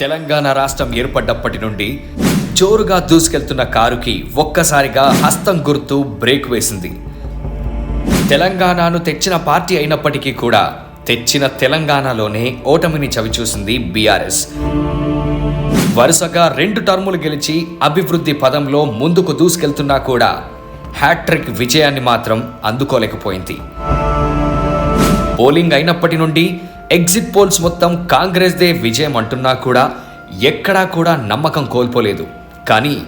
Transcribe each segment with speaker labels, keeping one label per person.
Speaker 1: తెలంగాణ రాష్ట్రం ఏర్పడ్డప్పటి నుండి జోరుగా దూసుకెళ్తున్న కారుకి ఒక్కసారిగా హస్తం గుర్తు బ్రేక్ వేసింది. తెలంగాణను తెచ్చిన పార్టీ అయినప్పటికీ కూడా తెచ్చిన తెలంగాణలోనే ఓటమిని చవిచూసింది బీఆర్ఎస్. వరుసగా రెండు టర్ములు గెలిచి అభివృద్ధి పదంలో ముందుకు దూసుకెళ్తున్నా కూడా హ్యాట్రిక్ విజయాన్ని మాత్రం అందుకోలేకపోయింది. పోలింగ్ అయినప్పటి నుండి ఎగ్జిట్ పోల్స్ మొత్తం కాంగ్రెస్దే విజయం అంటున్నా కూడా ఎక్కడా కూడా నమ్మకం కోల్పోలేదు. కానీ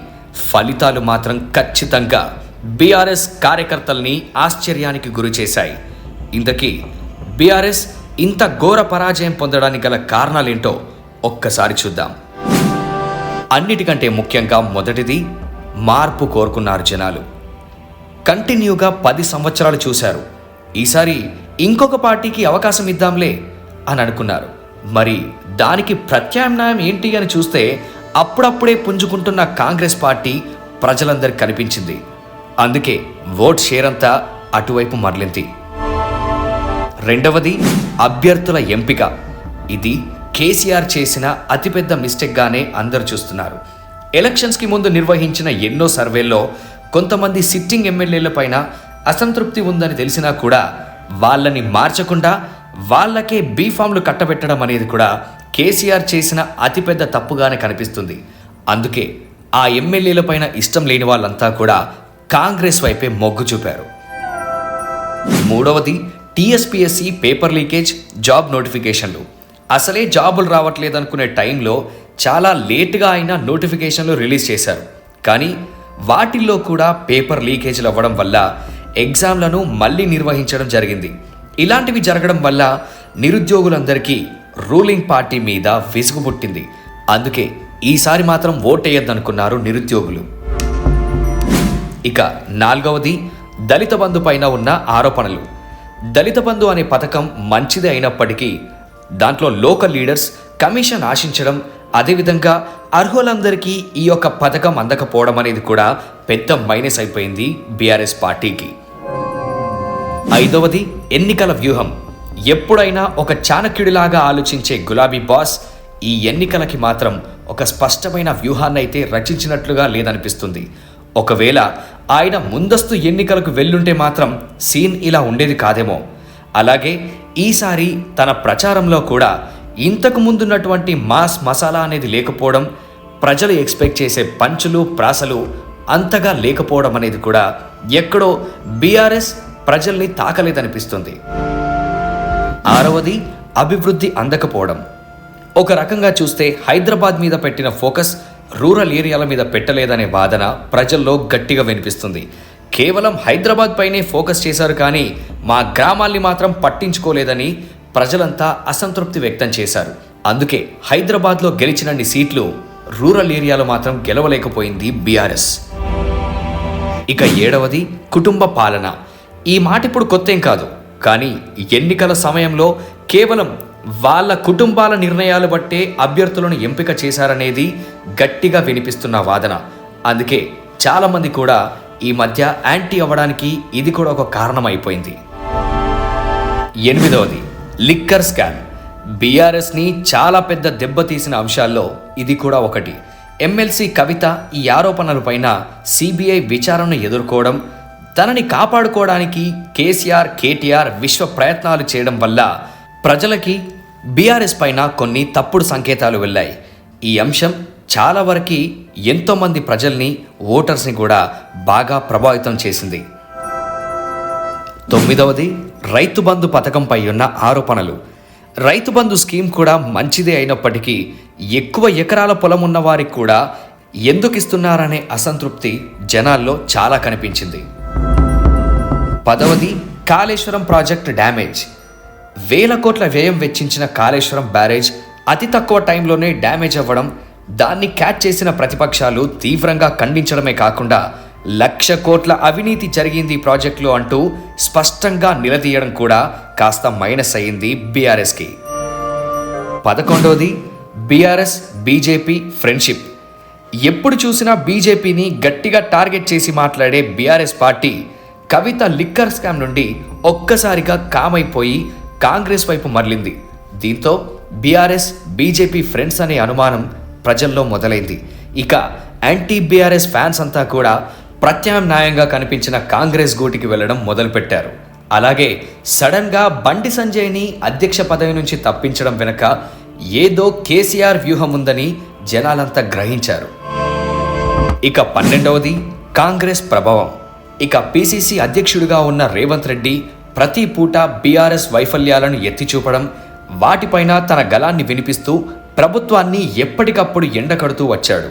Speaker 1: ఫలితాలు మాత్రం ఖచ్చితంగా బీఆర్ఎస్ కార్యకర్తల్ని ఆశ్చర్యానికి గురి చేశాయి. ఇంతకీ బీఆర్ఎస్ ఇంత ఘోర పరాజయం పొందడానికి గల కారణాలేంటో ఒక్కసారి చూద్దాం. అన్నిటికంటే ముఖ్యంగా మొదటిది మార్పు కోరుకున్నారు జనాలు. కంటిన్యూగా పది సంవత్సరాలు చూశారు. ఈసారి ఇంకొక పార్టీకి అవకాశం ఇద్దాంలే. అని అనుకున్నారు. మరి దానికి ప్రత్యామ్నాయం ఏంటి అని చూస్తే అప్పుడప్పుడే పుంజుకుంటున్న కాంగ్రెస్ పార్టీ ప్రజలందరికి కనిపించింది. అందుకే ఓట్ షేర్ అంతా అటువైపు మరలింది. రెండవది అభ్యర్థుల ఎంపిక. ఇది కేసీఆర్ చేసిన అతిపెద్ద మిస్టేక్గానే అందరూ చూస్తున్నారు. ఎలక్షన్స్కి ముందు నిర్వహించిన ఎన్నో సర్వేల్లో కొంతమంది సిట్టింగ్ ఎమ్మెల్యేల పైన అసంతృప్తి ఉందని తెలిసినా కూడా వాళ్ళని మార్చకుండా వాళ్ళకే బీఫామ్లు కట్టబెట్టడం అనేది కూడా కేసీఆర్ చేసిన అతిపెద్ద తప్పుగానే కనిపిస్తుంది. అందుకే ఆ ఎమ్మెల్యేల పైన ఇష్టం లేని వాళ్ళంతా కూడా కాంగ్రెస్ వైపే మొగ్గు చూపారు. మూడవది టీఎస్పీఎస్సి పేపర్ లీకేజ్ జాబ్ నోటిఫికేషన్లు. అసలే జాబులు రావట్లేదు అనుకునే టైంలో చాలా లేటుగా అయినా నోటిఫికేషన్లు రిలీజ్ చేశారు. కానీ వాటిల్లో కూడా పేపర్ లీకేజీలు అవ్వడం వల్ల ఎగ్జామ్లను మళ్ళీ నిర్వహించడం జరిగింది. ఇలాంటివి జరగడం వల్ల నిరుద్యోగులందరికీ రూలింగ్ పార్టీ మీద విసుగు పుట్టింది. అందుకే ఈసారి మాత్రం ఓటేయద్దనుకున్నారు నిరుద్యోగులు. ఇక నాలుగవది దళిత బంధు పైన ఉన్న ఆరోపణలు. దళిత బంధు అనే పథకం మంచిది అయినప్పటికీ దాంట్లో లోకల్ లీడర్స్ కమిషన్ ఆశించడం అదేవిధంగా అర్హులందరికీ ఈ యొక్క పథకం అందకపోవడం అనేది కూడా పెద్ద మైనస్ అయిపోయింది బీఆర్ఎస్ పార్టీకి. ఐదవది ఎన్నికల వ్యూహం. ఎప్పుడైనా ఒక చాణక్యుడిలాగా ఆలోచించే గులాబీ బాస్ ఈ ఎన్నికలకి మాత్రం ఒక స్పష్టమైన వ్యూహాన్నైతే రచించినట్లుగా లేదనిపిస్తుంది. ఒకవేళ ఆయన ముందస్తు ఎన్నికలకు వెళ్ళుంటే మాత్రం సీన్ ఇలా ఉండేది కాదేమో. అలాగే ఈసారి తన ప్రచారంలో కూడా ఇంతకు ముందున్నటువంటి మాస్ మసాలా అనేది లేకపోవడం ప్రజలు ఎక్స్పెక్ట్ చేసే పంచులు ప్రాసలు అంతగా లేకపోవడం అనేది కూడా ఎక్కడో బీఆర్ఎస్ ప్రజల్ని తాకలేదనిపిస్తుంది. ఆరవది అభివృద్ధి అందకపోవడం. ఒక రకంగా చూస్తే హైదరాబాద్ మీద పెట్టిన ఫోకస్ రూరల్ ఏరియాల మీద పెట్టలేదనే వాదన ప్రజల్లో గట్టిగా వినిపిస్తుంది. కేవలం హైదరాబాద్ పైనే ఫోకస్ చేశారు కానీ మా గ్రామాల్ని మాత్రం పట్టించుకోలేదని ప్రజలంతా అసంతృప్తి వ్యక్తం చేశారు. అందుకే హైదరాబాద్లో గెలిచినన్ని సీట్లు రూరల్ ఏరియాలో మాత్రం గెలవలేకపోయింది బీఆర్ఎస్. ఇక ఏడవది కుటుంబ పాలన. ఈ మాట ఇప్పుడు కొత్తేం కాదు. కానీ ఎన్నికల సమయంలో కేవలం వాళ్ళ కుటుంబాల నిర్ణయాలు బట్టే అభ్యర్థులను ఎంపిక చేశారనేది గట్టిగా వినిపిస్తున్న వాదన. అందుకే చాలామంది కూడా ఈ మధ్య యాంటీ అవ్వడానికి ఇది కూడా ఒక కారణం అయిపోయింది ఎనిమిదవది లిక్కర్ స్కామ్. బీఆర్ఎస్ని చాలా పెద్ద దెబ్బతీసిన అంశాల్లో ఇది కూడా ఒకటి. ఎమ్మెల్సీ కవిత ఈ ఆరోపణలపైన సిబిఐ విచారణను ఎదుర్కోవడం తనని కాపాడుకోవడానికి కేసీఆర్ కేటీఆర్ విశ్వ ప్రయత్నాలు చేయడం వల్ల ప్రజలకి బీఆర్ఎస్ పైన కొన్ని తప్పుడు సంకేతాలు వెళ్ళాయి. ఈ అంశం చాలా వరకు ఎంతోమంది ప్రజల్ని ఓటర్స్ని కూడా బాగా ప్రభావితం చేసింది. తొమ్మిదవది రైతు బంధు పథకంపై ఉన్న ఆరోపణలు. రైతు బంధు స్కీమ్ కూడా మంచిదే అయినప్పటికీ ఎక్కువ ఎకరాల పొలం ఉన్న వారికి కూడా ఎందుకు ఇస్తున్నారనే అసంతృప్తి జనాల్లో చాలా కనిపించింది. పదవది కాళేశ్వరం ప్రాజెక్ట్ డ్యామేజ్. వేల కోట్ల వ్యయం వెచ్చించిన కాళేశ్వరం బ్యారేజ్ అతి తక్కువ టైంలోనే డ్యామేజ్ అవ్వడం దాన్ని క్యాచ్ చేసిన ప్రతిపక్షాలు తీవ్రంగా ఖండించడమే కాకుండా లక్ష కోట్ల అవినీతి జరిగింది ఈ ప్రాజెక్టులో అంటూ స్పష్టంగా నిలదీయడం కూడా కాస్త మైనస్ అయింది బీఆర్ఎస్కి. పదకొండవది బీఆర్ఎస్ బీజేపీ ఫ్రెండ్షిప్. ఎప్పుడు చూసినా బీజేపీని గట్టిగా టార్గెట్ చేసి మాట్లాడే BRS party Kavitha liquor scam నుండి ఒక్కసారిగా కామైపోయి కాంగ్రెస్ వైపు మరలింది. దీంతో బీఆర్ఎస్ బీజేపీ ఫ్రెండ్స్ అనే అనుమానం ప్రజల్లో మొదలైంది. ఇక యాంటీ బీఆర్ఎస్ ఫ్యాన్స్ అంతా కూడా ప్రత్యామ్నాయంగా కనిపించిన కాంగ్రెస్ గూటికి వెళ్ళడం మొదలుపెట్టారు. అలాగే సడన్గా బండి సంజయ్ని అధ్యక్ష పదవి నుంచి తప్పించడం వెనుక ఏదో కేసీఆర్ వ్యూహం ఉందని జనాలంతా గ్రహించారు. ఇక పన్నెండవది కాంగ్రెస్ ప్రభావం. ఇక పిసిసి అధ్యక్షుడిగా ఉన్న రేవంత్ రెడ్డి ప్రతి పూట బీఆర్ఎస్ వైఫల్యాలను ఎత్తి చూపడం వాటిపైన తన గలాన్ని వినిపిస్తూ ప్రభుత్వాన్ని ఎప్పటికప్పుడు ఎండకడుతూ వచ్చాడు.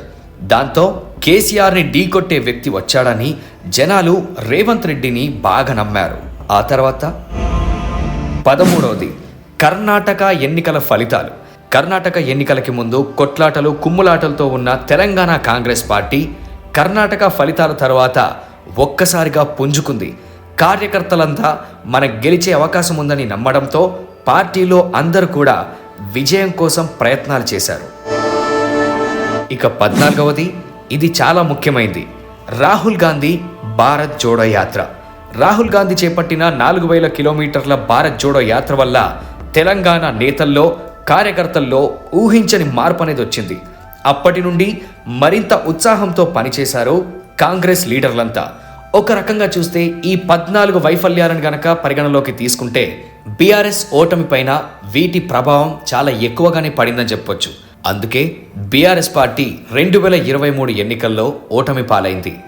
Speaker 1: దాంతో కేసీఆర్ని ఢీకొట్టే వ్యక్తి వచ్చాడని జనాలు రేవంత్ రెడ్డిని బాగా నమ్మారు. ఆ తర్వాత పదమూడవది కర్ణాటక ఎన్నికల ఫలితాలు. కర్ణాటక ఎన్నికలకి ముందు కొట్లాటలు కుమ్ములాటలతో ఉన్న తెలంగాణ కాంగ్రెస్ పార్టీ కర్ణాటక ఫలితాల తర్వాత ఒక్కసారిగా పుంజుకుంది. కార్యకర్తలంతా మనకు గెలిచే అవకాశం ఉందని నమ్మడంతో పార్టీలో అందరూ కూడా విజయం కోసం ప్రయత్నాలు చేశారు. ఇక పద్నాలుగవది ఇది చాలా ముఖ్యమైనది రాహుల్ గాంధీ భారత్ జోడో యాత్ర. రాహుల్ గాంధీ చేపట్టిన నాలుగు వేల కిలోమీటర్ల భారత్ జోడో యాత్ర వల్ల తెలంగాణ నేతల్లో కార్యకర్తల్లో ఊహించని మార్పు అనేది వచ్చింది. అప్పటి నుండి మరింత ఉత్సాహంతో పనిచేశారు కాంగ్రెస్ లీడర్లంతా. ఒక రకంగా చూస్తే ఈ పద్నాలుగు వైఫల్యాలను గనక పరిగణలోకి తీసుకుంటే బీఆర్ఎస్ ఓటమి పైన వీటి ప్రభావం చాలా ఎక్కువగానే పడిందని చెప్పొచ్చు. అందుకే బీఆర్ఎస్ పార్టీ రెండు వేల ఇరవై మూడు ఎన్నికల్లో ఓటమి పాలైంది.